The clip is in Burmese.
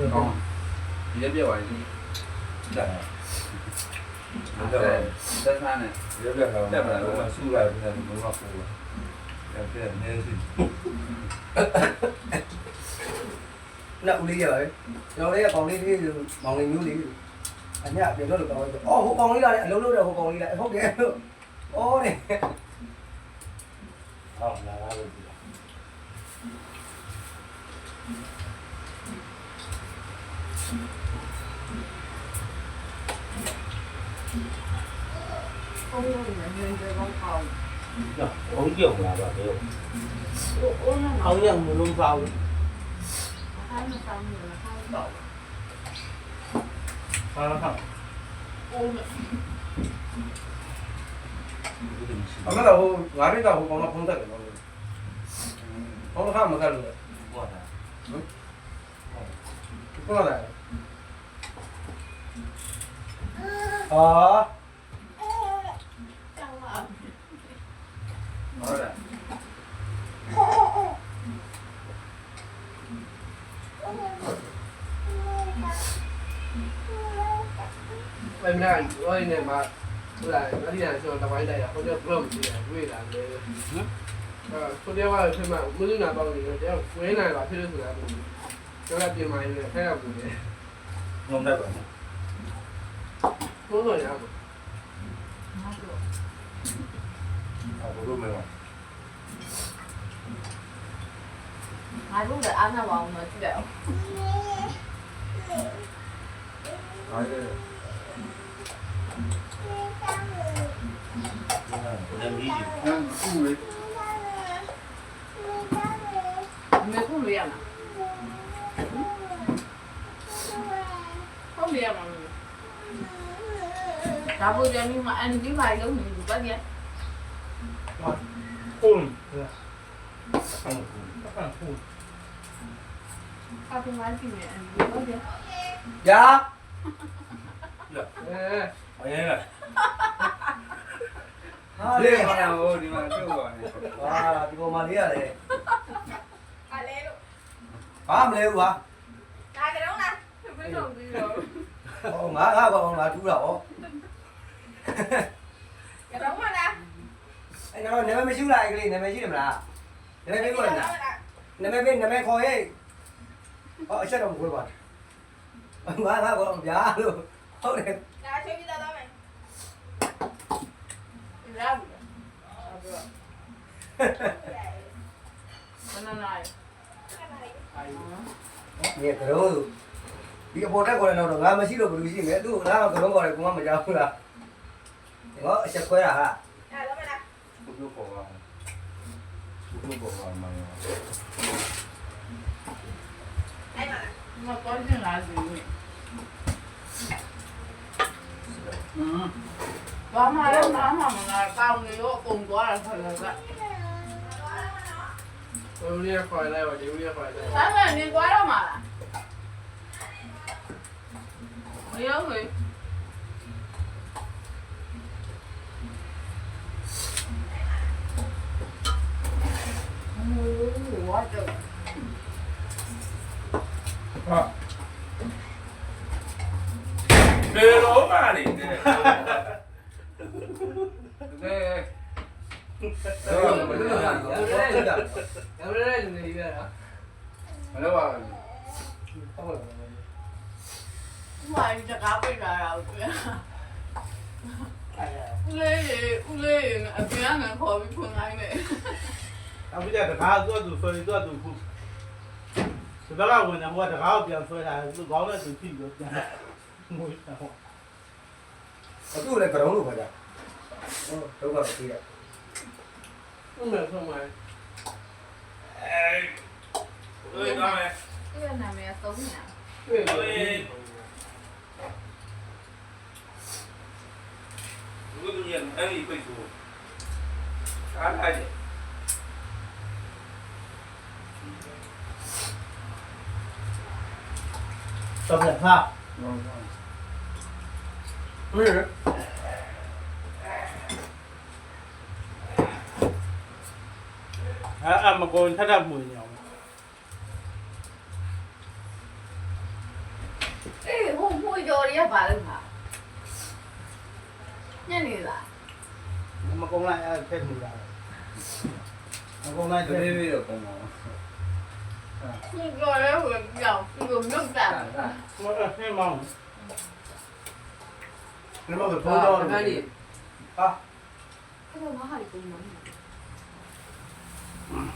တော့ကောင်းဒီရက်ပြက်ပါလိမ့်တက်တယ်သက်ဆန်းနဲ့ရပြခါမှာဆူလိုက်ပြန်ဘုရားပူရပြနေစီနောက်ဦးလေးရပါပဲကျွန်တော်လေးကကောင်လေးလေးမောင်လေးမျိုးလေးအညပြန်တော့လို့ကောင်လေးအော်ဟိုကောင်လေးလာတယ်အလုံးလုံးတယ်ဟိုကောင်လေးလာဟုတ်တယ်အော်တယ်ဟောလာလာလို့ဒီဘုန်းကြီးကလ 黄酒啊吧，没有。好酒没弄泡。他他。我没。他没得我，俺这倒没放了红色的，放了哈没得了。过来。嗯。哦。过来。啊。 ဟုတ်တယ်ဘယ်မလားဟိုနေမှာဟိုလာအရိယာဆိုတော့ပိုင်းတိုက်တာဟိုကျဘလို့မကြည့်ရတွေ့လာတယ်ဟမ်အဲဆိုတော့ကဖြစ်မှာမလို့နာတော့နေတယ်တယောက်ဝင်းနိုင်ပါဖြစ်လို့ဆိုတာကျွန်တော်ပြင်မိုင်းနေခဲ့ရဘူးလေငုံတတ်ပါနော်ဘုန်းတော်ရပါ ถ่ายรูปเลยว่ะ Hai bún gà ăn là bọn người chứ đẹo ถ่ายเลยเรื่องนี้อีกนั่งคู่เลย Người không liền à Không liền mà. Cả bữa giờ nhưng mà ăn cái vài giống mình cũng có vậy. ဟုတ်အပြင်မှာကြည့်နေအန်ဒီပါကြရာရအဲအရင်ကဟာလေးလေပါတော့ဒီမှာထုတ်ပါနေဟာဒီကောင်မလေးရတ အဲ့တော့နာမည်မရှိလားကလေးနာမည်ရှိတယ်မလားနာမည်ပြောလားနာမည်ပေးနာမည်ခေါ်ရေးဟောအချက်တော့မခွေးပါငါငါကောင်ဗျာလို့ဟုတ်တယ်ဒါချိုးပြီးတော့တော့မယ်ရဘူးဟုတ်ပြီမနနာရဒီကတော့ဒီအပေါ်တက်ခေါ်တယ်တော့ငါမရှိလို့ဘယ်လိုရှိမလဲသူ့ငါကတော့ခေါ်တယ်ကိုမမကြောက်ဘူးလားငါအချက်ခွဲတာဟာ ဘုလိုပေါ်ပါဘုလိုပေါ်ပါမှာမကောင်းချင်လားဒီอืมဘာမှလည်းမမှမငါကောင်းနေရောအကုန်သွားတာဆက်လာကဘယ်လို หัวเจอพ่อเดินโลมาดิเดินเดิน Ulayınca kapıyla yapıyor. Ulayın, ulayın, bir yana kovi kunayla. အဲ့ဒါအဲ့ဒါလည်းနေရတာမလို့ပါ။ဟုတ်လားဘာကြကားပိတ်လာတာဦးပြဦးလေးဦးလေးအပြန်ကခေါ်ပြီးဖွင့်လိုက်တယ်အခုကျတကားတော့သူဆွဲတော့သူခုဒီဘက်ကဝင်တယ်ဟိုကတကားကိုပြန်ဆွဲတာသူကောင်းတဲ့သူကြည့်လို့ပြန်ငွေတော့။အခုလည်းကြောင်လို့ခါကြ။ဟုတ်တော့ကပြေးရ။ဟုတ်မယ်ဆုံးမယ်အေးဘယ်တော့မဲသူ့ရဲ့နာမည်ကသုံးညာ။တွေ့ပြီဘုလိုညအဲ့ဒီပိတ်ဆိုအားလိုက် สมเด็จภาพนี่ฮะอามาโกนถ้าดับมือเนี่ย à, Ê, hôn hôi cho đi á bà đừng hả? Nhân gì là? mà con lại à, thêm một lần mà con lại thêm đi được còn 你过来我表有没有感？我很忙。你们碰到哪里？啊？碰到哪里不忙？嗯。